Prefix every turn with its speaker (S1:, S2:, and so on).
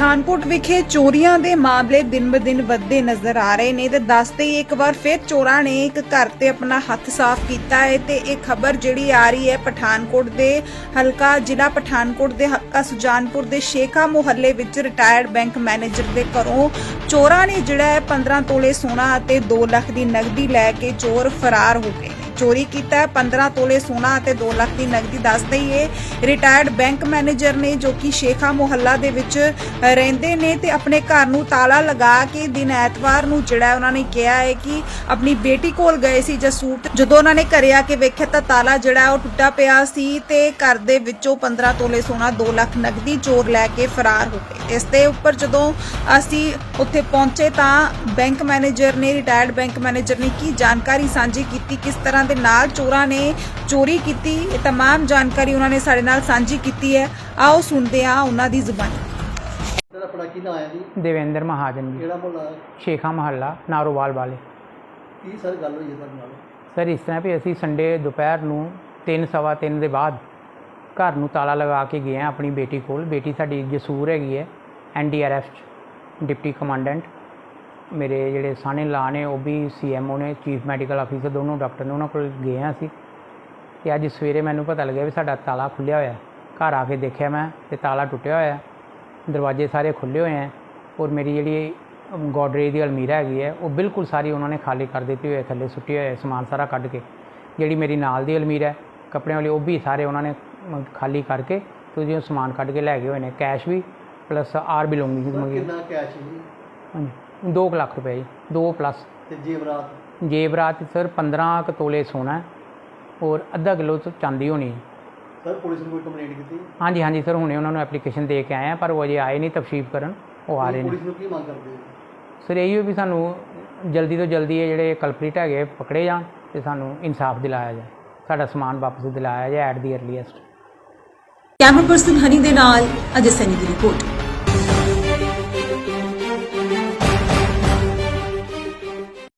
S1: ਪਠਾਨਕੋਟ ਵਿਖੇ ਚੋਰੀਆਂ ਦੇ ਮਾਮਲੇ ਦਿਨ-ਬਦਿਨ ਵੱਧਦੇ ਨਜ਼ਰ ਆ ਰਹੇ ਨੇ ਤੇ ਦੱਸਦੇ ਹੀ ਇੱਕ ਵਾਰ ਫਿਰ ਚੋਰਾਂ ਨੇ ਇੱਕ ਘਰ ਤੇ ਆਪਣਾ ਹੱਥ ਸਾਫ਼ ਕੀਤਾ ਹੈ ਤੇ ਇਹ ਖਬਰ ਜਿਹੜੀ ਆ ਰਹੀ ਹੈ ਪਠਾਨਕੋਟ ਦੇ ਹਲਕਾ ਜ਼ਿਲ੍ਹਾ ਪਠਾਨਕੋਟ ਦੇ ਹਲਕਾ ਸੁਜਾਨਪੁਰ ਦੇ ਸ਼ੇਖਾ ਮੁਹੱਲੇ ਵਿੱਚ ਰਿਟਾਇਰਡ ਬੈਂਕ ਮੈਨੇਜਰ ਦੇ ਘਰੋਂ ਚੋਰਾਂ ਨੇ ਜਿਹੜਾ ਹੈ 15 ਤੋਲੇ ਸੋਨਾ ਅਤੇ 2 ਲੱਖ ਦੀ ਨਗਦੀ ਲੈ ਕੇ ਚੋਰ ਫਰਾਰ ਹੋ ਗਏ। ਚੋਰੀ ਕੀਤਾ ਹੈ। 15 ਤੋਲੇ ਸੋਨਾ ਅਤੇ 2 ਲੱਖ ਦੀ ਨਗਦੀ ਦੱਸਦੇ ਹੀ ਰਿਟਾਇਰਡ ਬੈਂਕ ਮੈਨੇਜਰ ਨੇ ਜੋ ਕਿ ਸ਼ੇਖਾ ਮੁਹੱਲਾ ਦੇ ਵਿੱਚ ਰਹਿੰਦੇ ਨੇ ਤੇ ਆਪਣੇ ਘਰ ਨੂੰ ਤਾਲਾ ਲਗਾ ਕੇ ਦਿਨ ਐਤਵਾਰ ਨੂੰ ਜਿਹੜਾ ਉਹਨਾਂ ਨੇ ਕਿਹਾ ਹੈ ਕਿ ਆਪਣੀ ਬੇਟੀ ਕੋਲ ਗਏ ਸੀ ਜਸੂਟ ਜਦੋਂ ਉਹਨਾਂ ਨੇ ਘਰੇ ਆ ਕੇ ਵੇਖਿਆ ਤਾਂ ਤਾਲਾ ਜਿਹੜਾ ਉਹ ਟੁੱਟਾ ਪਿਆ ਸੀ ਤੇ ਘਰ ਦੇ ਵਿੱਚੋਂ 15 ਤੋਲੇ ਸੋਨਾ 2 ਲੱਖ ਨਗਦੀ ਚੋਰ ਲੈ ਕੇ ਫਰਾਰ ਹੋ ਗਏ। ਇਸ ਦੇ ਉੱਪਰ ਜਦੋਂ ਅਸੀਂ ਉੱਥੇ ਪਹੁੰਚੇ ਤਾਂ ਬੈਂਕ ਮੈਨੇਜਰ ਨੇ ਰਿਟਾਇਰਡ ਬੈਂਕ ਮੈਨੇਜਰ ਨੇ ਕੀ ਜਾਣਕਾਰੀ ਸਾਂਝੀ ਕੀਤੀ, ਕਿਸ ਤਰ੍ਹਾਂ ਦੇ ਨਾਲ ਚੋਰਾਂ ਨੇ ਚੋਰੀ ਕੀਤੀ ਇਹ तमाम ਜਾਣਕਾਰੀ ਉਹਨਾਂ ਨੇ ਸਾਡੇ ਨਾਲ ਸਾਂਝੀ ਕੀਤੀ ਹੈ ਆਓ ਸੁਣਦੇ ਹਾਂ ਉਹਨਾਂ ਦੀ ਜ਼ੁਬਾਨੀ
S2: ਤੇਰਾ ਆਪਣਾ ਕੀ ਨਾਂ ਹੈ ਜੀ
S3: ਦੇਵੇਂਦਰ ਮਹਾਜਨ ਜੀ
S2: ਕਿਹੜਾ ਮੁਹੱਲਾ ਹੈ?
S3: ਸ਼ੇਖਾ ਮਹੱਲਾ ਨਾਰੋਵਾਲ ਵਾਲੇ
S2: ਕੀ ਸਰ ਗੱਲ ਹੋਈ ਹੈ ਤੁਹਾਡੇ ਨਾਲ
S3: ਸਰ ਇਸ ਤਰ੍ਹਾਂ ਵੀ ਅਸੀਂ ਸੰਡੇ ਦੁਪਹਿਰ ਨੂੰ ਤਿੰਨ ਸਵਾ ਤਿੰਨ ਦੇ ਬਾਅਦ ਘਰ ਨੂੰ ਤਾਲਾ ਲਗਾ ਕੇ ਗਏ ਹਾਂ ਆਪਣੀ ਬੇਟੀ ਕੋਲ ਬੇਟੀ ਸਾਡੀ ਜਸੂਰ ਹੈਗੀ ਹੈ ਐਨਡੀਆਰਐਫ ਚ ਡਿਪਟੀ ਕਮਾਂਡੈਂਟ ਮੇਰੇ ਜਿਹੜੇ ਸਾਨੇ ਲਾ ਨੇ ਉਹ ਵੀ ਸੀਐਮਓ ਨੇ ਚੀਫ ਮੈਡੀਕਲ ਆਫੀਸਰ ਦੋਨੋਂ ਡਾਕਟਰ ਨੇ ਉਹਨਾਂ ਕੋਲ ਗਏ ਹਾਂ ਅਸੀਂ। ਤੇ ਅੱਜ ਸਵੇਰੇ ਮੈਨੂੰ ਪਤਾ ਲੱਗਿਆ ਵੀ ਸਾਡਾ ਤਾਲਾ ਖੁੱਲਿਆ ਹੋਇਆ। ਘਰ ਆ ਕੇ ਦੇਖਿਆ ਮੈਂ ਤੇ ਤਾਲਾ ਟੁੱਟਿਆ ਹੋਇਆ। ਦਰਵਾਜ਼ੇ ਸਾਰੇ ਖੁੱਲੇ ਹੋਏ ਹੈ ਔਰ ਮੇਰੀ ਜਿਹੜੀ ਗੋਡਰੇਜ ਦੀ ਅਲਮੀਰਾ ਹੈਗੀ ਹੈ ਉਹ ਬਿਲਕੁਲ ਸਾਰੀ ਉਹਨਾਂ ਨੇ ਖਾਲੀ ਕਰ ਦਿੱਤੀ ਹੋਈ ਹੈ ਥੱਲੇ ਸੁੱਟੀ ਹੋਇਆ ਸਮਾਨ ਸਾਰਾ ਕੱਢ ਕੇ। ਜਿਹੜੀ ਮੇਰੀ ਨਾਲ ਦੀ ਅਲਮੀਰਾ ਹੈ ਕੱਪੜਿਆਂ ਵਾਲੀ ਉਹ ਵੀ ਸਾਰੇ ਉਹਨਾਂ ਨੇ ਖਾਲੀ ਕਰਕੇ ਤੇ ਜਿਹੋ ਸਮਾਨ ਕੱਢ ਕੇ ਲੈ ਗਏ ਹੋਏ ਨੇ। ਕੈਸ਼ ਵੀ ਪਲੱਸ ਆਰ ਬਿਲੋਂਗਿੰਗਸ ਮੰਗੀ
S2: ਕਿੰਨਾ ਕੈਸ਼ ਜੀ?
S3: ਹਾਂਜੀ। 2 ਲੱਖ ਰੁਪਏ ਜੀ 2 ਪਲੱਸ
S2: ਤੇ ਜੇਵਰਾਤ
S3: ਜੇਬਰਾਤ ਸਰ 15 ਕੁ ਤੋਲੇ ਸੋਨਾ ਹੈ ਔਰ ਅੱਧਾ ਕਿਲੋ ਚਾਂਦੀ ਹੋਣੀ ਹੈ।
S2: ਸਰ ਪੁਲਿਸ ਨੂੰ ਕੋਈ ਕੰਪਲੇਂਟ ਕੀਤੀ?
S3: ਹਾਂਜੀ ਹਾਂਜੀ ਸਰ ਹੁਣੇ ਉਹਨਾਂ ਨੂੰ ਐਪਲੀਕੇਸ਼ਨ ਦੇ ਕੇ ਆਏ ਆ ਪਰ ਉਹ ਅਜੇ ਆਏ ਨਹੀਂ ਤਫਸੀਫ ਕਰਨ ਉਹ ਆ ਰਹੇ ਨੇ।
S2: ਪੁਲਿਸ ਨੂੰ ਕੀ ਮੰਗ ਕਰਦੇ ਹੋ?
S3: ਸਰ ਇਹੀ ਵੀ ਸਾਨੂੰ ਜਲਦੀ ਤੋਂ ਜਲਦੀ ਇਹ ਜਿਹੜੇ ਕਲਪ੍ਰੀਟ ਹੈਗੇ ਪਕੜੇ ਜਾਣ ਤੇ ਸਾਨੂੰ ਇਨਸਾਫ ਦਿਲਾਇਆ ਜਾਏ। ਸਾਡਾ ਸਮਾਨ ਵਾਪਸ ਦਿਲਾਇਆ ਜਾਏ at the earliest
S4: camera person Honey ਦੇ ਨਾਲ ਅਜੇ ਸੈਨੀ ਦੀ ਰਿਪੋਰਟ